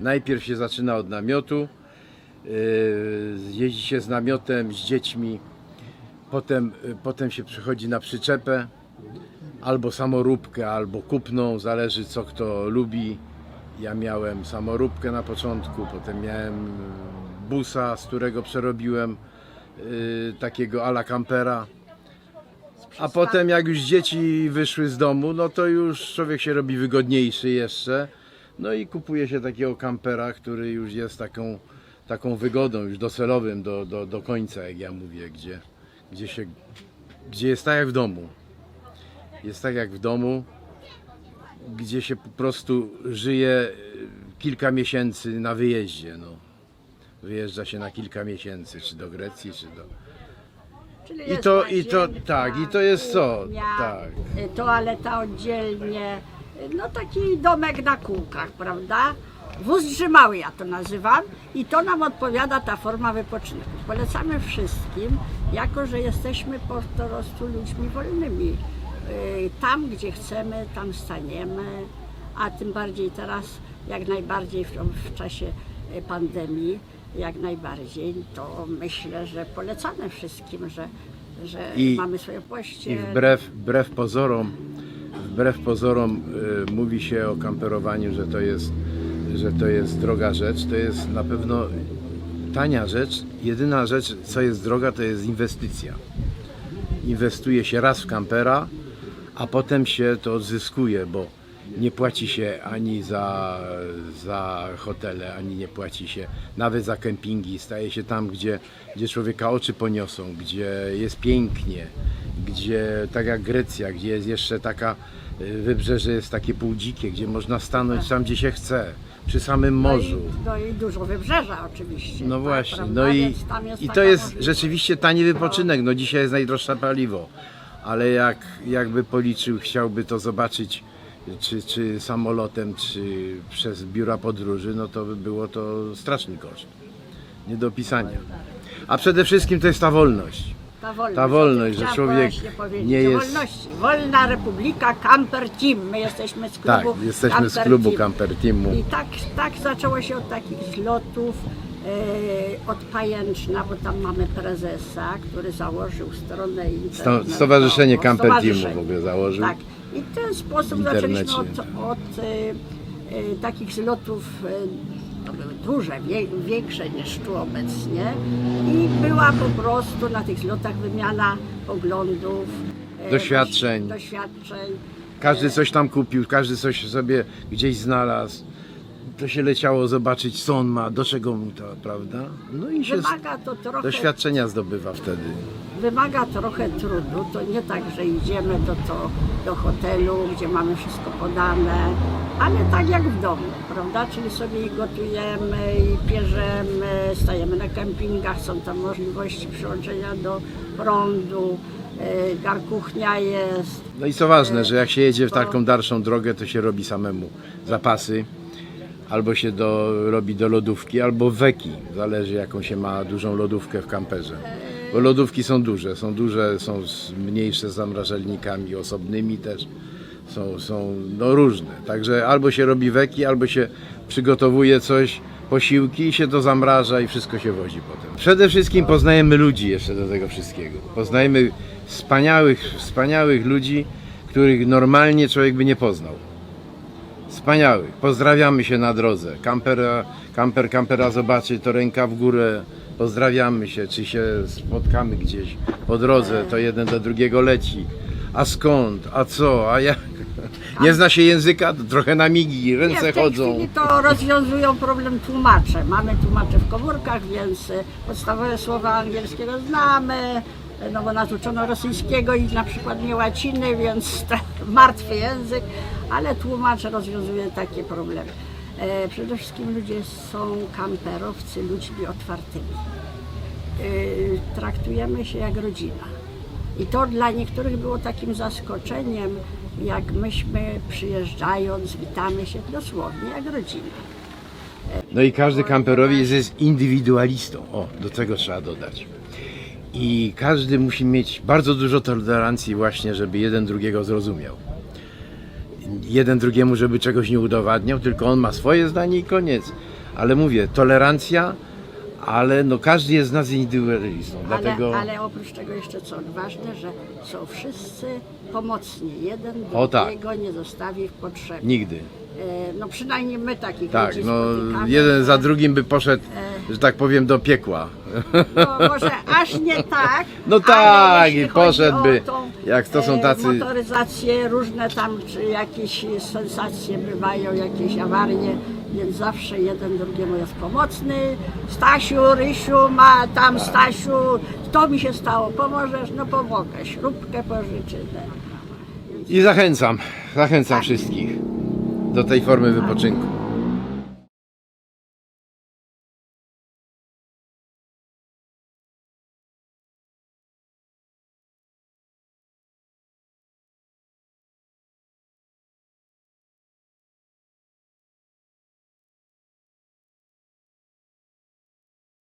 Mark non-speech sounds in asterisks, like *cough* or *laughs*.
Najpierw się zaczyna od namiotu, yy, jeździ się z namiotem, z dziećmi, potem, yy, potem się przychodzi na przyczepę, albo samoróbkę, albo kupną, zależy co kto lubi. Ja miałem samoróbkę na początku, potem miałem yy, busa, z którego przerobiłem takiego ala kampera. A potem jak już dzieci wyszły z domu, no to już człowiek się robi wygodniejszy jeszcze. No i kupuje się takiego kampera, który już jest taką, taką wygodą, już docelowym do, do, do końca, jak ja mówię, gdzie, gdzie, się, gdzie jest tak jak w domu. Jest tak jak w domu, gdzie się po prostu żyje y, kilka miesięcy na wyjeździe. No. Wyjeżdża się na kilka miesięcy, czy do Grecji, czy do, Czyli I to- i to- tak, i to jest co? Tak. y, Toaleta oddzielnie, no taki domek na kółkach, prawda? Wóz drzymały ja to nazywam i to nam odpowiada ta forma wypoczynku. Polecamy wszystkim, jako że jesteśmy po prostu ludźmi wolnymi. Y, Tam, gdzie chcemy, tam staniemy, a tym bardziej teraz, jak najbardziej w, w czasie y, pandemii, jak najbardziej, to myślę, że polecamy wszystkim, że, że I- mamy swoje poście. I wbrew, wbrew pozorom, wbrew pozorom y, mówi się o kamperowaniu, że to jest, że to jest droga rzecz. To jest na pewno tania rzecz. Jedyna rzecz, co jest droga, to jest inwestycja. Inwestuje się raz w kampera, a potem się to odzyskuje, bo nie płaci się ani za, za hotele, ani nie płaci się nawet za kempingi. Staje się tam, gdzie, gdzie człowieka oczy poniosą, gdzie jest pięknie, gdzie tak jak Grecja, gdzie jest jeszcze taka y, wybrzeże jest takie półdzikie, gdzie można stanąć tam, gdzie się chce, przy samym no morzu. i, no i dużo wybrzeża oczywiście. No tak, właśnie, prawda? no i, i to jest możliwość. rzeczywiście tani wypoczynek. No dzisiaj jest najdroższe paliwo, ale jak jakby policzył, chciałby to zobaczyć czy, czy samolotem, czy przez biura podróży, no to by było to straszny koszt. Nie do opisania. A przede wszystkim to jest ta wolność. Ta wolność, ta wolność, że Chciałam człowiek właśnie powiedzieć nie o jest- Wolności. Wolna Republika Camper Team. My jesteśmy z Tak, klubu jesteśmy z Camper klubu Team. Camper Teamu. I tak, tak zaczęło się od takich zlotów e, od Pajęczna, bo tam mamy prezesa, który założył stronę internetową. Stowarzyszenie Camper Teamu w ogóle założył. Tak. I w ten sposób zaczęliśmy od, od e, e, takich zlotów, e, to były duże, wie, większe niż tu obecnie. I była po prostu na tych zlotach wymiana poglądów, e, Doświadczeń. doświadczeń. Każdy coś tam kupił, każdy coś sobie gdzieś znalazł. To się leciało zobaczyć, co on ma, do czego mu to, prawda? No i się z Wymaga to trochę doświadczenia zdobywa wtedy. Wymaga trochę trudu. To nie tak, że idziemy do, to, do hotelu, gdzie mamy wszystko podane, ale tak jak w domu, prawda? Czyli sobie i gotujemy, i pierzemy, stajemy na kempingach, są tam możliwości przyłączenia do prądu, e, garkuchnia jest. No i co ważne, że jak się jedzie w taką dalszą drogę, to się robi samemu zapasy. Albo się do, robi do lodówki, albo weki. Zależy jaką się ma dużą lodówkę w kamperze. Bo lodówki są duże, są duże, są mniejsze z zamrażalnikami osobnymi też. Są, są no różne. Także albo się robi weki, albo się przygotowuje coś, posiłki i się to zamraża i wszystko się wozi potem. Przede wszystkim poznajemy ludzi jeszcze do tego wszystkiego. Poznajemy wspaniałych, wspaniałych ludzi, których normalnie człowiek by nie poznał. Wspaniałych. Pozdrawiamy się na drodze. Kampera, kamper kampera zobaczy, to ręka w górę. Pozdrawiamy się, czy się spotkamy gdzieś po drodze, to jeden do drugiego leci. A skąd? A co? A jak? *laughs* Nie zna się języka? To trochę na migi, Nie, ręce w tej chodzą. chwili to rozwiązują problem tłumacze. Mamy tłumacze w komórkach, więc e, podstawowe słowa angielskiego znamy, no bo nas uczono rosyjskiego i na przykład nie łaciny, więc *laughs* to martwy język, ale tłumacz rozwiązuje takie problemy. E, Przede wszystkim ludzie są kamperowcy ludźmi otwartymi. E, Traktujemy się jak rodzina. I to dla niektórych było takim zaskoczeniem, jak myśmy przyjeżdżając, witamy się dosłownie jak rodzina. No i każdy kamperowiec jest indywidualistą. O, do tego trzeba dodać. I każdy musi mieć bardzo dużo tolerancji właśnie, żeby jeden drugiego zrozumiał. jeden drugiemu, żeby czegoś nie udowadniał, tylko on ma swoje zdanie i koniec. Ale mówię, tolerancja, ale no każdy jest z nas indywidualistą, dlatego... Ale, ale oprócz tego jeszcze co ważne, że są wszyscy pomocni. Jeden O, tak. drugiego nie zostawi w potrzebie. Nigdy. E, No przynajmniej my takich Tak, ludzi no jeden za drugim by poszedł, że tak powiem, do piekła. No może aż nie tak. *laughs* No ale tak, i poszedłby, jak to są e, tacy- Motoryzacje różne tam, czy jakieś sensacje bywają, jakieś awarie, więc zawsze jeden drugiemu jest pomocny. Stasiu, Rysiu, ma tam Stasiu, to mi się stało, pomożesz? No pomogę, śrubkę pożyczę. tak. I zachęcam, zachęcam wszystkich do tej formy wypoczynku.